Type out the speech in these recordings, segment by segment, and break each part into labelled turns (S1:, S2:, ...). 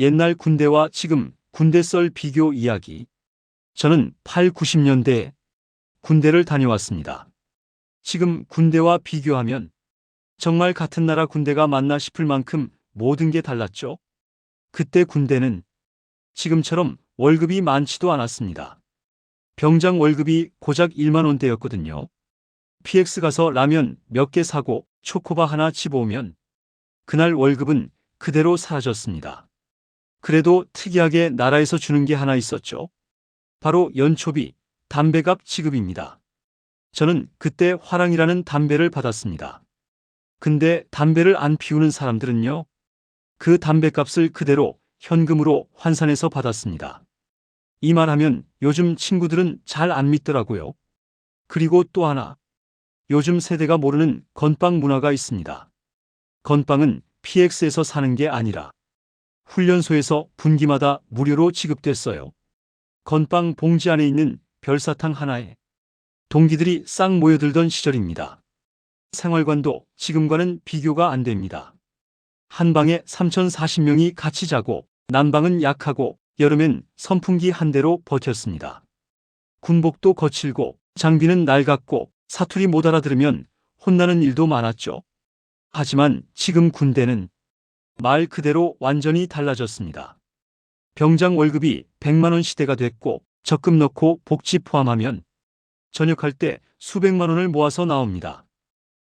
S1: 옛날 군대와 지금 군대 썰 비교 이야기. 저는 8, 90년대에 군대를 다녀왔습니다. 지금 군대와 비교하면 정말 같은 나라 군대가 맞나 싶을 만큼 모든 게 달랐죠. 그때 군대는 지금처럼 월급이 많지도 않았습니다. 병장 월급이 고작 1만 원대였거든요. PX 가서 라면 몇 개 사고 초코바 하나 집어오면 그날 월급은 그대로 사라졌습니다. 그래도 특이하게 나라에서 주는 게 하나 있었죠. 바로 연초비, 담배값 지급입니다. 저는 그때 화랑이라는 담배를 받았습니다. 근데 담배를 안 피우는 사람들은요, 그 담배값을 그대로 현금으로 환산해서 받았습니다. 이 말하면 요즘 친구들은 잘 안 믿더라고요. 그리고 또 하나, 요즘 세대가 모르는 건빵 문화가 있습니다. 건빵은 PX에서 사는 게 아니라 훈련소에서 분기마다 무료로 지급됐어요. 건빵 봉지 안에 있는 별사탕 하나에 동기들이 싹 모여들던 시절입니다. 생활관도 지금과는 비교가 안 됩니다. 한 방에 3,040명이 같이 자고 난방은 약하고 여름엔 선풍기 한 대로 버텼습니다. 군복도 거칠고 장비는 낡았고 사투리 못 알아들으면 혼나는 일도 많았죠. 하지만 지금 군대는 말 그대로 완전히 달라졌습니다. 병장 월급이 100만 원 시대가 됐고 적금 넣고 복지 포함하면 전역할 때 수백만 원을 모아서 나옵니다.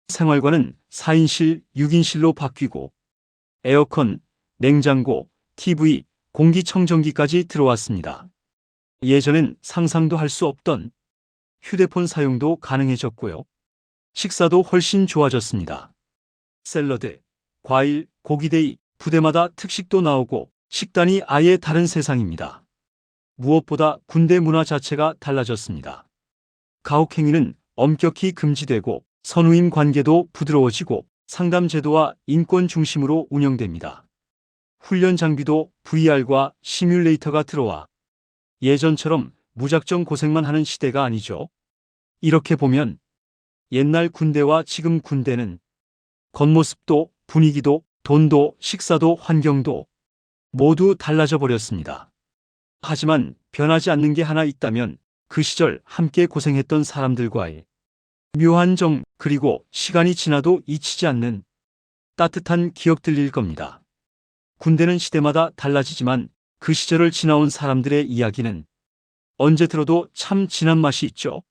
S1: 생활관은 4인실, 6인실로 바뀌고 에어컨, 냉장고, TV, 공기청정기까지 들어왔습니다. 예전엔 상상도 할 수 없던 휴대폰 사용도 가능해졌고요. 식사도 훨씬 좋아졌습니다. 샐러드, 과일, 고기데이, 부대마다 특식도 나오고 식단이 아예 다른 세상입니다. 무엇보다 군대 문화 자체가 달라졌습니다. 가혹행위는 엄격히 금지되고 선우임 관계도 부드러워지고 상담 제도와 인권 중심으로 운영됩니다. 훈련 장비도 VR과 시뮬레이터가 들어와 예전처럼 무작정 고생만 하는 시대가 아니죠. 이렇게 보면 옛날 군대와 지금 군대는 겉모습도 분위기도 돈도 식사도 환경도 모두 달라져 버렸습니다. 하지만 변하지 않는 게 하나 있다면 그 시절 함께 고생했던 사람들과의 묘한 정 그리고 시간이 지나도 잊히지 않는 따뜻한 기억들일 겁니다. 군대는 시대마다 달라지지만 그 시절을 지나온 사람들의 이야기는 언제 들어도 참 진한 맛이 있죠.